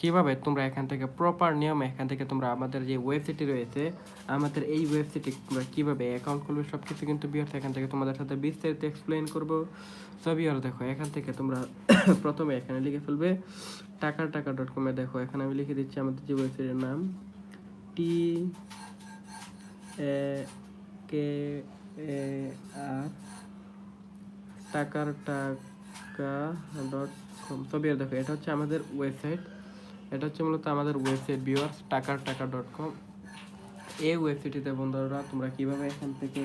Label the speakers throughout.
Speaker 1: কীভাবে তোমরা এখান থেকে প্রপার নিয়মে এখান থেকে তোমরা আমাদের যে ওয়েবসাইটটি রয়েছে, আমাদের এই ওয়েবসাইটে তোমরা কীভাবে অ্যাকাউন্ট খুলবে সব কিছু কিন্তু বিয়ার্স এখান থেকে তোমাদের সাথে বিস্তারিত এক্সপ্লেন করব। সবই আর দেখো, এখান থেকে তোমরা প্রথমে এখানে লিখে ফেলবে, টাকা টাকা ডট কমে দেখো, এখানে আমি লিখে দিচ্ছি আমাদের যে ওয়েবসাইটের নাম টি কে আর টাকার টাকা ডট কম তবে দেখো, এটা হচ্ছে আমাদের ওয়েবসাইট এটা হচ্ছে মূলত আমাদের ওয়েবসাইট ভিউয়ার্স টাকার টাকা ডট কম এই ওয়েবসাইটটিতে বন্ধুরা, তোমরা কীভাবে এখান থেকে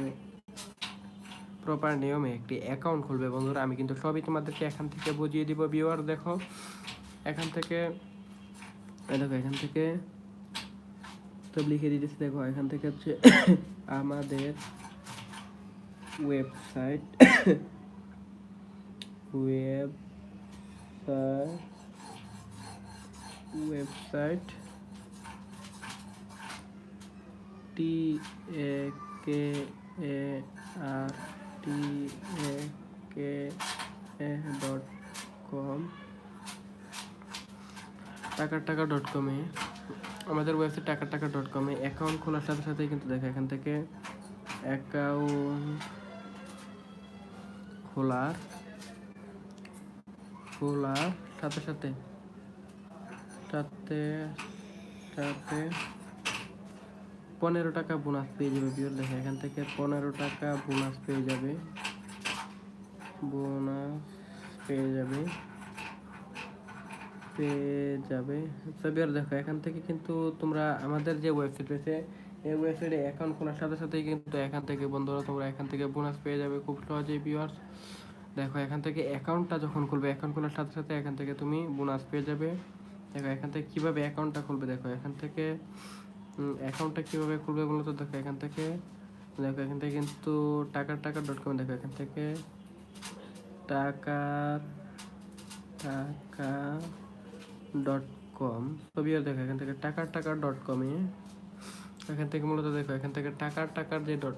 Speaker 1: প্রপার নিয়মে একটি অ্যাকাউন্ট খুলবে বন্ধুরা, আমি কিন্তু সবই তোমাদেরকে এখান থেকে বুঝিয়ে দিব ভিউয়ার দেখো। এখান থেকে দেখো, এখান থেকে তো লিখে দিতেছি, দেখো, এখান থেকে হচ্ছে আমাদের website web website T A K A R T A K A dot com টাকা টাকা ডট কমে আমাদের ওয়েবসাইট টাকা টাকা ডট কমে অ্যাকাউন্ট খোলার সাথে সাথে কিন্তু দেখো, এখান থেকে অ্যাকাউন্ট খোলার খোলার সাথে সাথে সাথে সাথে পনেরো টাকা বোনাস পেয়ে যাবে বিয়র দেখে এখান থেকে পনেরো টাকা বোনাস পেয়ে যাবে। বোনাস পেয়ে যাবে। পেয়ে যাবে। সবিয়ার দেখো, এখান থেকে কিন্তু তোমরা আমাদের যে ওয়েবসাইট রয়েছে, এই ওয়েবসাইটে অ্যাকাউন্ট খোলার সাথে সাথেই কিন্তু এখান থেকে বন্ধুরা, তোমরা এখান থেকে বোনাস পেয়ে যাবে খুব সহজেই ভিউয়ার্স দেখো, এখান থেকে অ্যাকাউন্টটা যখন খুলবে অ্যাকাউন্ট খোলার সাথে সাথে এখান থেকে তুমি বোনাস পেয়ে যাবে। দেখো, এখান থেকে কীভাবে অ্যাকাউন্টটা খুলবে? দেখো, এখান থেকে অ্যাকাউন্টটা কীভাবে খুলবে মূলত দেখো, এখান থেকে, দেখো, এখান থেকে কিন্তু টাকার টাকা ডট কম দেখো, এখান থেকে টাকার টাকা ডট কম ছবি আর দেখো, এখান থেকে টাকার টাকা ডট কমে এখান থেকে মূলত দেখো, এখান থেকে টাকার টাকার যে ডট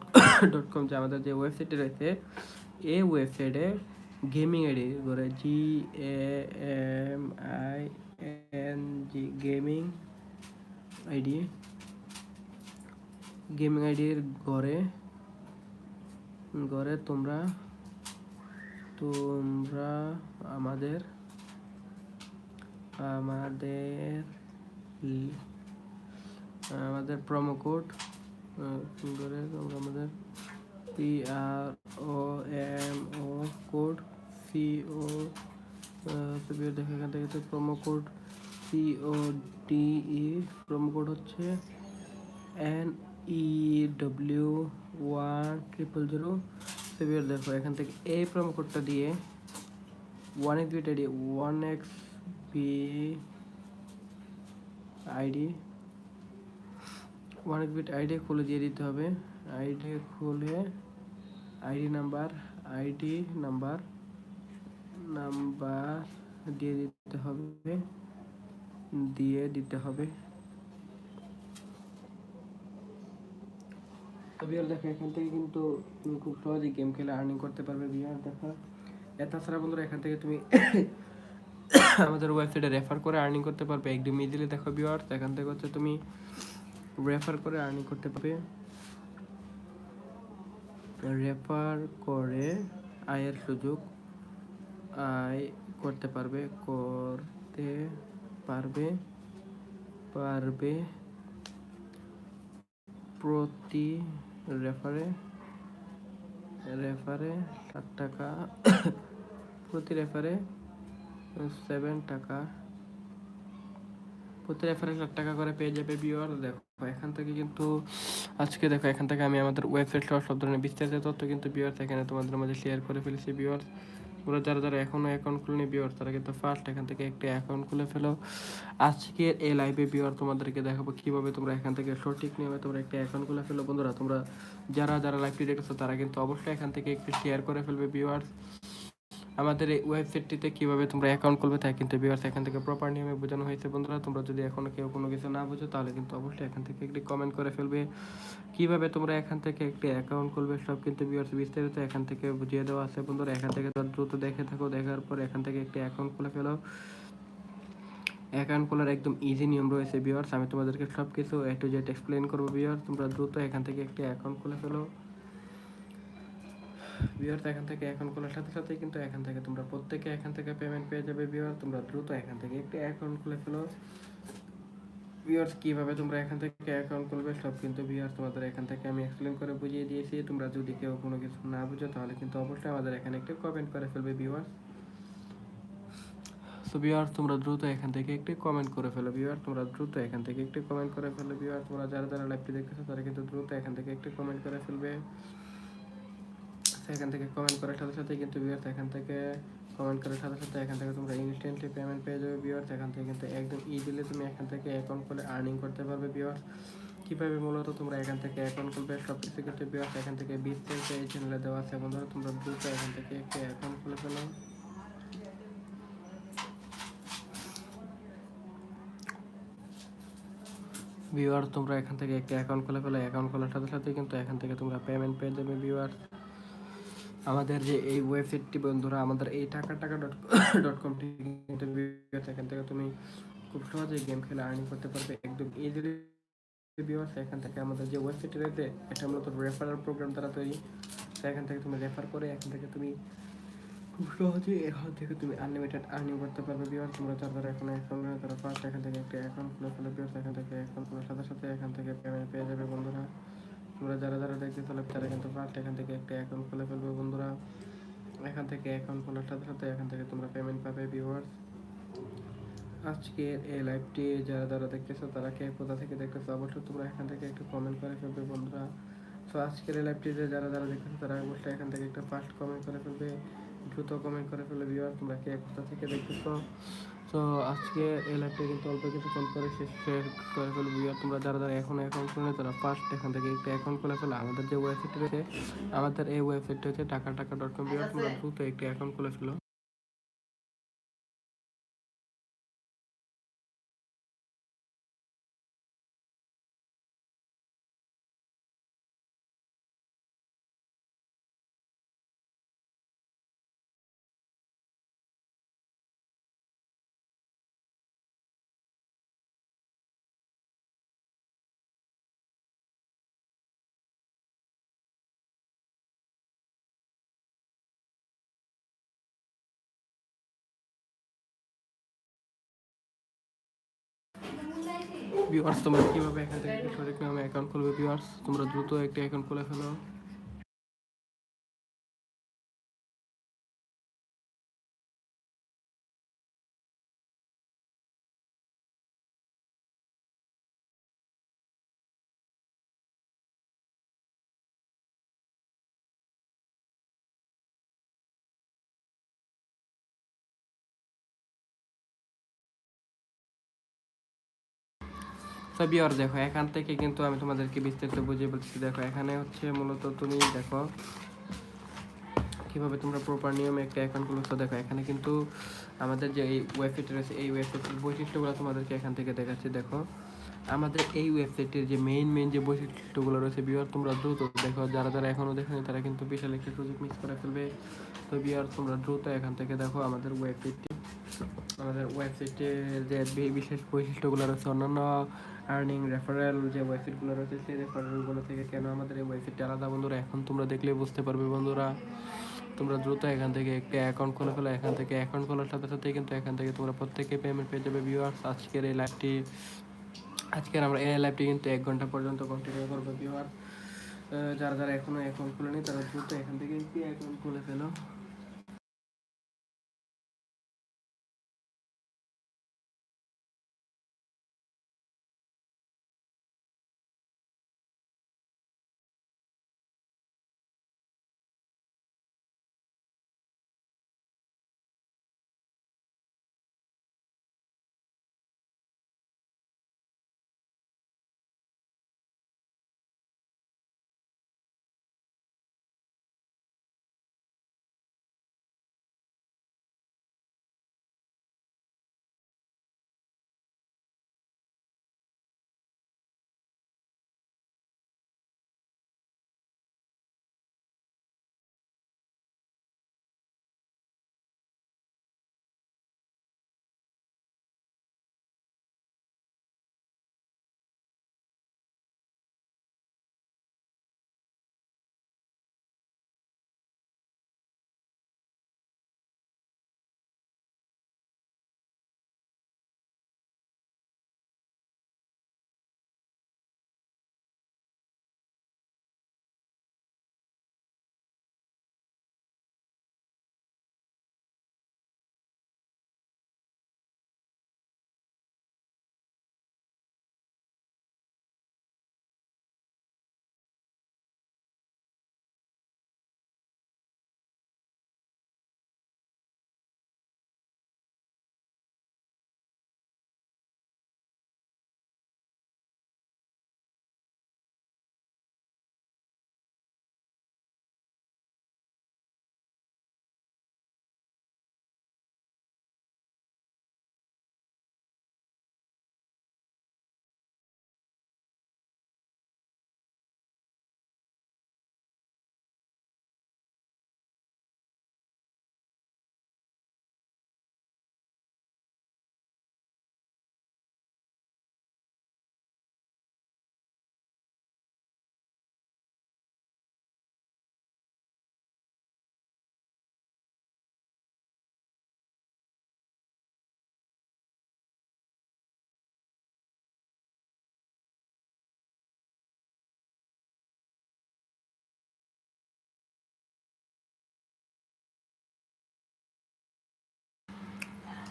Speaker 1: ডট কম যে আমাদের যে ওয়েবসাইটটি রয়েছে এই ওয়েবসাইটে গেমিং আইডি করে G M I N G gaming ID gaming আইডির ঘরে ঘরে তোমরা তোমরা আমাদের আমাদের আমাদের প্রোমো কোড করে তোমরা আমাদের P R O M O code C O দেখো এখান থেকে তো promo code C O D E promo code হচ্ছে N E W one triple zero severe দেখো, এখান থেকে এই প্রোমো কোডটা দিয়ে one X bit ID one X B ID one bit ID খুলে দিয়ে দিতে হবে। আইডি খুলে ID number ID number number দিয়ে দিতে হবে, দিয়ে দিতে হবে। তো বিয়ার দেখো, এখান থেকে কিন্তু তুমি খুব সহজেই গেম খেলে আর্নিং করতে পারবে বিয়ার দেখো। তাছাড়া বন্ধুরা, এখান থেকে তুমি আমাদের ওয়েবসাইটে রেফার করে আর্নিং করতে পারবে। একদম ইজিলি দেখো বিয়ার এখান থেকে হচ্ছে তুমি রেফার করে আর্নিং করতে পারবে। রেফার করে আয়ের সুযোগ করতে পারবে করতে পারবে পারবে। প্রতি রেফারে রেফারে ষাট টাকা, প্রতি রেফারে সেভেন টাকা। প্রতি রেফারে ষাট টাকা করে পেয়ে যাবে বিওর দেখো, এখান থেকে কিন্তু, আজকে দেখো, এখান থেকে আমি আমাদের ওয়েবসাইট সব ধরনের বিস্তারিত তথ্য কিন্তু বিওয়ার্স এখানে তোমাদের মাঝে শেয়ার করে ফেলেছি বিওয়ার্স ওরা যারা যারা এখনও অ্যাকাউন্ট খুলে খুলেনি বিওয়ার তারা কিন্তু ফার্স্ট এখান থেকে একটি অ্যাকাউন্ট খুলে ফেলো। আজকের এই লাইভে বিওয়ার তোমাদেরকে দেখাবো কীভাবে তোমরা এখান থেকে সঠিক নিয়মে তোমরা একটি অ্যাকাউন্ট খুলে ফেলো। বন্ধুরা, তোমরা যারা যারা লাইভটি দেখেছ, তারা কিন্তু অবশ্যই এখান থেকে একটু শেয়ার করে ফেলবে বিওয়ার্স আমাদের এই ওয়েবসাইটটিতে কীভাবে তোমরা অ্যাকাউন্ট খুলবে তাই কিন্তু বিওয়ার্স এখান থেকে প্রপার নিয়মে বোঝানো হয়েছে বন্ধুরা। তোমরা যদি এখনও কেউ কোনো কিছু না বুঝো, তাহলে কিন্তু অবশ্যই এখান থেকে একটি কমেন্ট করে ফেলবে। কীভাবে তোমরা এখান থেকে একটি অ্যাকাউন্ট খুলবে সব কিন্তু বিওয়ার্স বিস্তারিত এখান থেকে বুঝিয়ে দেওয়া আছে বন্ধুরা। এখান থেকে দ্রুত দেখে থাকো, দেখার পর এখান থেকে একটি অ্যাকাউন্ট খুলে ফেলো। অ্যাকাউন্ট খোলার একদম ইজি নিয়ম রয়েছে ভিউয়ার্স আমি তোমাদেরকে সব কিছু এ টু জেড এক্সপ্লেন করব ভিউয়ার্স তোমরা দ্রুত এখান থেকে একটি অ্যাকাউন্ট খুলে ফেলো। ভিউয়ার্স এখান থেকে অ্যাকাউন্ট খোলার সাথে সাথে কিন্তু এখান থেকে তোমরা প্রত্যেকে এখান থেকে পেমেন্ট পেয়ে যাবে ভিউয়ার্স তোমরা দ্রুত এখান থেকে একটি অ্যাকাউন্ট খুলে ফেলো। ভিউয়ার্স কীভাবে তোমরা এখান থেকে অ্যাকাউন্ট খুলবে সব কিন্তু ভিউয়ার্স তোমাদের এখান থেকে আমি এক্সপ্লেন করে বুঝিয়ে দিয়েছি। তোমরা যদি কেউ কোনো কিছু না বুঝো তাহলে কিন্তু অবশ্যই আমাদের এখানে একটি কমেন্ট করে ফেলবে ভিউয়ার্স সো ভিউয়ার্স তোমরা দ্রুত এখান থেকে একটি কমেন্ট করে ফেলো ভিউয়ার তোমরা দ্রুত এখান থেকে একটি কমেন্ট করে ফেলো ভিউয়ার তোমরা যারা যারা লাইভটি দেখতেছো তারা কিন্তু দ্রুত এখান থেকে একটি কমেন্ট করে ফেলবে। এখান থেকে কমেন্ট করার সাথে সাথে কিন্তু ভিউয়ার্স এখান থেকে কমেন্ট করার সাথে সাথে এখান থেকে তোমরা ইনস্ট্যান্টলি পেমেন্ট পেয়ে যাবে ভিউয়ার্স এখান থেকে কিন্তু একদম ইজিলি তুমি এখান থেকে অ্যাকাউন্ট খুলে আর্নিং করতে পারবে ভিউয়ার্স কীভাবে মূলত তোমরা এখান থেকে অ্যাকাউন্ট খুলবে সব কিছু কিন্তু ভিউয়ার্স এখান থেকে বিস্তারিত এই চ্যানেলে দেওয়া আছে বন্ধুরা তোমরা দ্রুত এখান থেকে একটি অ্যাকাউন্ট খুলে ফেলো ভিউয়ার তোমরা এখান থেকে একটি অ্যাকাউন্ট খুলে ফেলো অ্যাকাউন্ট খোলার সাথে সাথে কিন্তু এখান থেকে তোমরা পেমেন্ট পেয়ে যাবে ভিউয়ার আমাদের যে এই ওয়েবসাইটটি বন্ধুরা, আমাদের এই টাকা টাকা ডট ডট কম এখান থেকে তুমি খুব সহজেই গেম খেলে আর্নিং করতে পারবে। একদম ইজিলি ভিউয়ার্স এখান থেকে আমাদের যে ওয়েবসাইটটি রয়েছে, এটা মূলত রেফারাল প্রোগ্রাম দ্বারা তৈরি। সেখান থেকে তুমি রেফার করে এখান থেকে তুমি খুব সহজেই এখান থেকে তুমি আনলিমিটেড আর্নিং করতে পারবে বিয়ার তোমরা যারা এখন অ্যাকাউন্ট তারা ফার্স্ট এখান থেকে একটা অ্যাকাউন্ট খুলে ফেলে বিয়ার এখান থেকে অ্যাকাউন্ট খোলার সাথে সাথে এখান থেকে পেমেন্ট পেয়ে যাবে বন্ধুরা। তোমরা যারা যারা দেখতে চলে তারা কিন্তু ফার্স্ট এখান থেকে একটা অ্যাকাউন্ট খুলে ফেলবে বন্ধুরা। এখান থেকে অ্যাকাউন্ট খোলার সাথে সাথে এখান থেকে তোমরা পেমেন্ট পাবে ভিউয়ার্স আজকের এই লাইভটি যারা যারা দেখতেছো, তারা কে কোথা থেকে দেখতেছো, অবশ্যই তোমরা এখান থেকে একটু কমেন্ট করে ফেলবে বন্ধুরা। তো আজকের এই লাইভটিতে যারা যারা দেখতেছো, তারা অবশ্যই এখান থেকে একটা ফার্স্ট কমেন্ট করে ফেলবে, দ্রুত কমেন্ট করে ফেলবে ভিউয়ার তোমরা কে কোথা থেকে দেখতেছো? তো আজকে এই লাইভটা কিন্তু অল্প কিছু কল শেষ শেষ করে ফেলব। আর তোমরা যারা যারা এখন অ্যাকাউন্ট খুলে তারা ফার্স্ট এখান থেকে একটা অ্যাকাউন্ট খুলে ফেলো। আমাদের যে ওয়েবসাইট রয়েছে, আমাদের এই ওয়েবসাইটটা হচ্ছে টাকা টাকা ডট কম বিয়ার তোমরা দ্রুত একটি অ্যাকাউন্ট খুলে ফেলো। ভিউয়ার্স তোমরা কীভাবে এখান থেকে নামে অ্যাকাউন্ট খুলবে? ভিউয়ার্স তোমরা দ্রুত একটি অ্যাকাউন্ট খুলে ফেলো। তো দেখো, এখান থেকে কিন্তু আমি তোমাদেরকে বিস্তারিত বুঝিয়ে বলছি দেখো, এখানে হচ্ছে মূলত তুমি দেখো কীভাবে তোমরা প্রপার নিয়মে একটা অ্যাকাউন্ট খুলছো দেখো, এখানে কিন্তু আমাদের যে এই ওয়েবসাইট রয়েছে, এই ওয়েবসাইটের বৈশিষ্ট্যগুলো তোমাদেরকে এখান থেকে দেখাচ্ছি। দেখো, আমাদের এই ওয়েবসাইটের যে মেইন মেইন যে বৈশিষ্ট্যগুলো রয়েছে বিয়ার তোমরা দ্রুত দেখো। যারা যারা এখনও দেখেনি, তারা কিন্তু বিশাল একটি সুযোগ মিস করে ফেলবে। তো বিয়ার তোমরা দ্রুত এখান থেকে দেখো আমাদের ওয়েবসাইটটি আমাদের ওয়েবসাইটের যে বিশেষ বৈশিষ্ট্যগুলো রয়েছে, অন্যান্য আর্নিং রেফারেল যে ওয়েবসাইটগুলো রয়েছে, সেই রেফারেলগুলো থেকে কেন আমাদের এই ওয়েবসাইটটি আলাদা? বন্ধুরা, এখন তোমরা দেখলে বুঝতে পারবে বন্ধুরা। তোমরা দ্রুত এখান থেকে একটা অ্যাকাউন্ট খুলে ফেলো। এখান থেকে অ্যাকাউন্ট খোলার সাথে সাথে কিন্তু এখান থেকে তোমরা প্রত্যেকে পেমেন্ট পেয়ে যাবে ভিউয়ার্স আজকের এই লাইভটি আজকের আমরা এই লাইভটি কিন্তু এক ঘণ্টা পর্যন্ত কন্টিনিউ করব ভিউয়ার যারা যারা এখনও অ্যাকাউন্ট খুলেনি, তারা দ্রুত এখান থেকে অ্যাকাউন্ট খুলে ফেলো।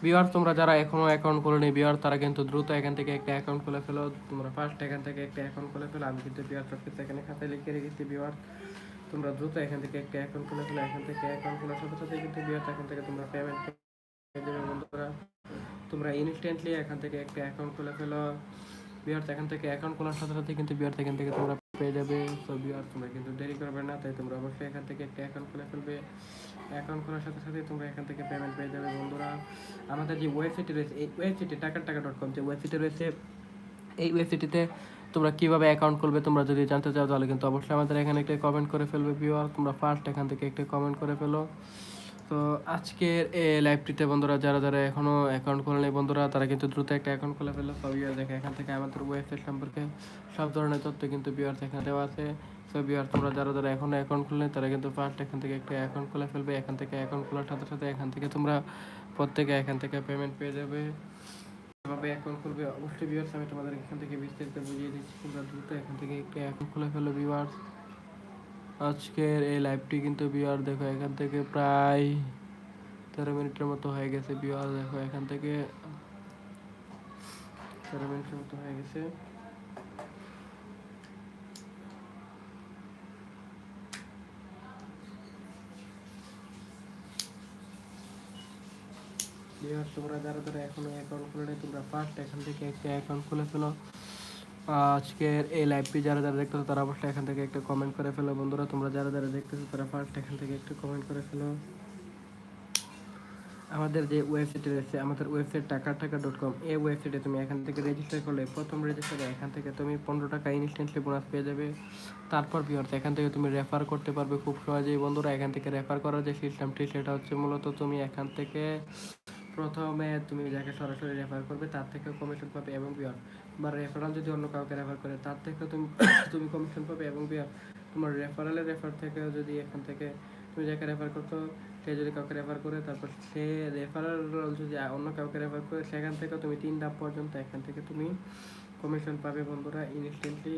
Speaker 1: বিওয়ার তোমরা যারা এখনও অ্যাকাউন্ট করে নি বিওয়ার তারা কিন্তু দ্রুত এখান থেকে একটা অ্যাকাউন্ট খুলে ফেলো। তোমরা ফার্স্ট এখান থেকে একটা অ্যাকাউন্ট খুলে ফেলো। আমি কিন্তু বিওয়ার কিছু এখানে খাতায় লিখে রেখেছি বিওয়ার তোমরা দ্রুত এখান থেকে একটা অ্যাকাউন্ট খুলে ফেলো। এখান থেকে অ্যাকাউন্ট খোলার সাথে সাথে কিন্তু বিওয়ার এখান থেকে তোমরা পেমেন্ট বন্ধুরা। তোমরা ইনস্ট্যান্টলি এখান থেকে একটা অ্যাকাউন্ট খুলে ফেলো। বিয়ার এখান থেকে অ্যাকাউন্ট খোলার সাথে সাথে কিন্তু বিয়ার এখান থেকে তোমরা পেয়ে যাবে। তো বিয়ার তোমরা কিন্তু দেরি করবে না, তাই তোমরা অবশ্যই এখান থেকে একটা অ্যাকাউন্ট খুলে ফেলবে। অ্যাকাউন্ট খোলার সাথে সাথে তোমরা এখান থেকে পেমেন্ট পেয়ে যাবে, বন্ধুরা। আমাদের যে ওয়েবসাইটটি রয়েছে, এই ওয়েবসাইটে টাকার টাকা ডট কম যে ওয়েবসাইটে রয়েছে, এই ওয়েবসাইটটিতে তোমরা কীভাবে অ্যাকাউন্ট করবে তোমরা যদি জানতে চাও, তাহলে কিন্তু অবশ্যই আমাদের এখানে একটা কমেন্ট করে ফেলবে ভিউয়ার তোমরা ফার্স্ট এখান থেকে একটা কমেন্ট করে ফেলো। তো আজকের এই লাইভটিতে বন্ধুরা, যারা যারা এখনও অ্যাকাউন্ট খোলে নেই বন্ধুরা, তারা কিন্তু দ্রুত একটা অ্যাকাউন্ট খুলে ফেলো। সব বিয়ার দেখে এখান থেকে আমাদের ওয়েবসাইট সম্পর্কে সব ধরনের তথ্য কিন্তু বিয়ার এখানে দেওয়া আছে। সো বিয়ার তোমরা যারা যারা এখনও অ্যাকাউন্ট খুললে তারা কিন্তু ফার্স্ট এখান থেকে একটা অ্যাকাউন্ট খুলে ফেলবে। এখান থেকে অ্যাকাউন্ট খোলার সাথে সাথে এখান থেকে তোমরা প্রত্যেকে এখান থেকে পেমেন্ট পেয়ে যাবে। এভাবে অ্যাকাউন্ট খুলবে। অবশ্যই ভিউয়ার্স আমি তোমাদের এখান থেকে বিস্তারিত বুঝিয়ে দিচ্ছি। তোমরা দ্রুত এখান থেকে একটা অ্যাকাউন্ট খুলে ফেলো ভিউয়ার্স আজকের এই লাইভটি কিন্তু বিয়ার দেখো এখান থেকে প্রায় তেরো মিনিটের মতো হয়ে গেছে বিয়ার দেখো এখান থেকে। তেরো মিনিটের মতো হয়ে গেছে। তোমরা যারা যারা এখনও অ্যাকাউন্ট খুলে নেই তোমরা ফার্স্ট এখান থেকে একটা অ্যাকাউন্ট খুলে ফেলো। আজকের এই লাইভটি যারা যারা দেখতেছো, তারা অবশ্যই এখান থেকে একটা কমেন্ট করে ফেলো। বন্ধুরা, তোমরা যারা যারা দেখতেছো, তারা ফার্স্ট এখান থেকে একটা কমেন্ট করে ফেলো। আমাদের যে ওয়েবসাইট রয়েছে, আমাদের ওয়েবসাইট টাকা টাকা ডট কম এই ওয়েবসাইটে তুমি এখান থেকে রেজিস্টার করলে, প্রথম রেজিস্টারে এখান থেকে তুমি পনেরো টাকা ইনস্ট্যান্টলি বোনাস পেয়ে যাবে। তারপর বিহার এখান থেকে তুমি রেফার করতে পারবে খুব সহজেই। বন্ধুরা, এখান থেকে রেফার করার যে সিস্টেমটি সেটা হচ্ছে মূলত তুমি এখান থেকে প্রথমে তুমি যাকে সরাসরি রেফার করবে, তার থেকে কমিশন পাবে এবং বিয়ার বা রেফারাল যদি অন্য কাউকে রেফার করে, তার থেকে তুমি তুমি কমিশন পাবে এবং তোমার রেফারেলের রেফার থেকে যদি এখান থেকে তুমি যাকে রেফার করতো সে যদি কাউকে রেফার করে, তারপর সে রেফারেল যদি অন্য কাউকে রেফার করে, সেখান থেকে তুমি তিন ধাপ পর্যন্ত এখান থেকে তুমি কমিশন পাবে বন্ধুরা ইনস্ট্যান্টলি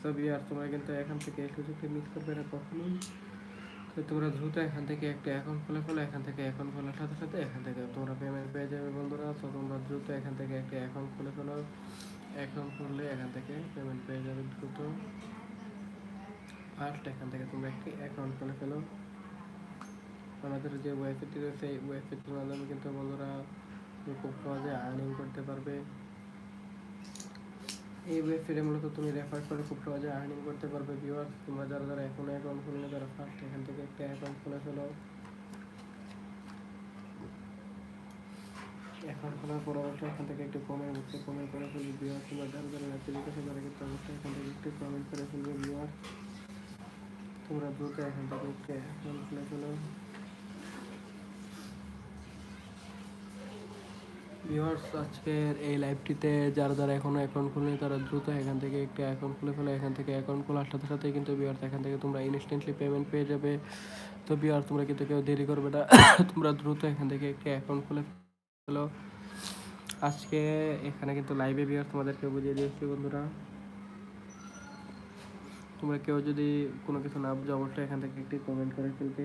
Speaker 1: সো বিয়ার তোমরা কিন্তু এখান থেকে এই সুযোগটা মিস করবে না কখনোই। তো তোমরা দ্রুত এখান থেকে একটা অ্যাকাউন্ট খুলে ফেলো, এখান থেকে অ্যাকাউন্ট খোলার সাথে সাথে এখান থেকে তোমরা পেমেন্ট পেয়ে যাবে বন্ধুরা। তো তোমরা দ্রুত এখান থেকে একটা অ্যাকাউন্ট খুলে ফেলো। অ্যাকাউন্ট খুললে এখান থেকে পেমেন্ট পেয়ে যাবে দ্রুত। ফার্স্ট এখান থেকে তোমরা একটি অ্যাকাউন্ট খুলে ফেলো। আমাদের যে ওয়েবসাইটটি রয়েছে, এই ওয়েবসাইটটির মাধ্যমে কিন্তু বন্ধুরা খুব সহজে আর্নিং করতে পারবে। এই ওয়েবসাইটে মূলত তুমি রেফার করে খুব সহজে আর্নিং করতে পারবে ভিউয়ার্স তোমরা যারা যারা এখন অ্যাকাউন্ট খুললে তারা ফার্স্ট এখান থেকে একটা অ্যাকাউন্ট খুলে ফেলো। অ্যাকাউন্ট খোলার পর অবশ্যই এখান থেকে একটু কমেন্ট বক্সে কমেন্ট করে ফেলবে ভিউয়ার্স তোমরা যারা যারা অ্যাপ্লিকেশন তারা কিন্তু অবশ্যই এখান থেকে একটু কমেন্ট করে ফেলবে ভিউয়ার্স তোমরা দ্রুত এখান থেকে একটা অ্যাকাউন্ট খুলে ফেলো ভিউয়ার্স আজকের এই লাইভটিতে যারা যারা এখনও অ্যাকাউন্ট খুলেনি, তারা দ্রুত এখান থেকে একটা অ্যাকাউন্ট খুলে ফেলে। এখান থেকে অ্যাকাউন্ট খোলার সাথে সাথে কিন্তু ভিউয়ার্স এখান থেকে তোমরা ইনস্ট্যান্টলি পেমেন্ট পেয়ে যাবে। তো ভিউয়ার্স তোমরা কিন্তু কেউ দেরি করবে না। তোমরা দ্রুত এখান থেকে একটা অ্যাকাউন্ট খুলে ফেলো আজকে এখানে কিন্তু লাইভে বিয়ার তোমাদেরকে বুঝিয়ে দিয়েছি বন্ধুরা। তোমরা কেউ যদি কোনো কিছু না বুঝো, অবশ্যই এখান থেকে একটি কমেন্ট করে ফেলবে।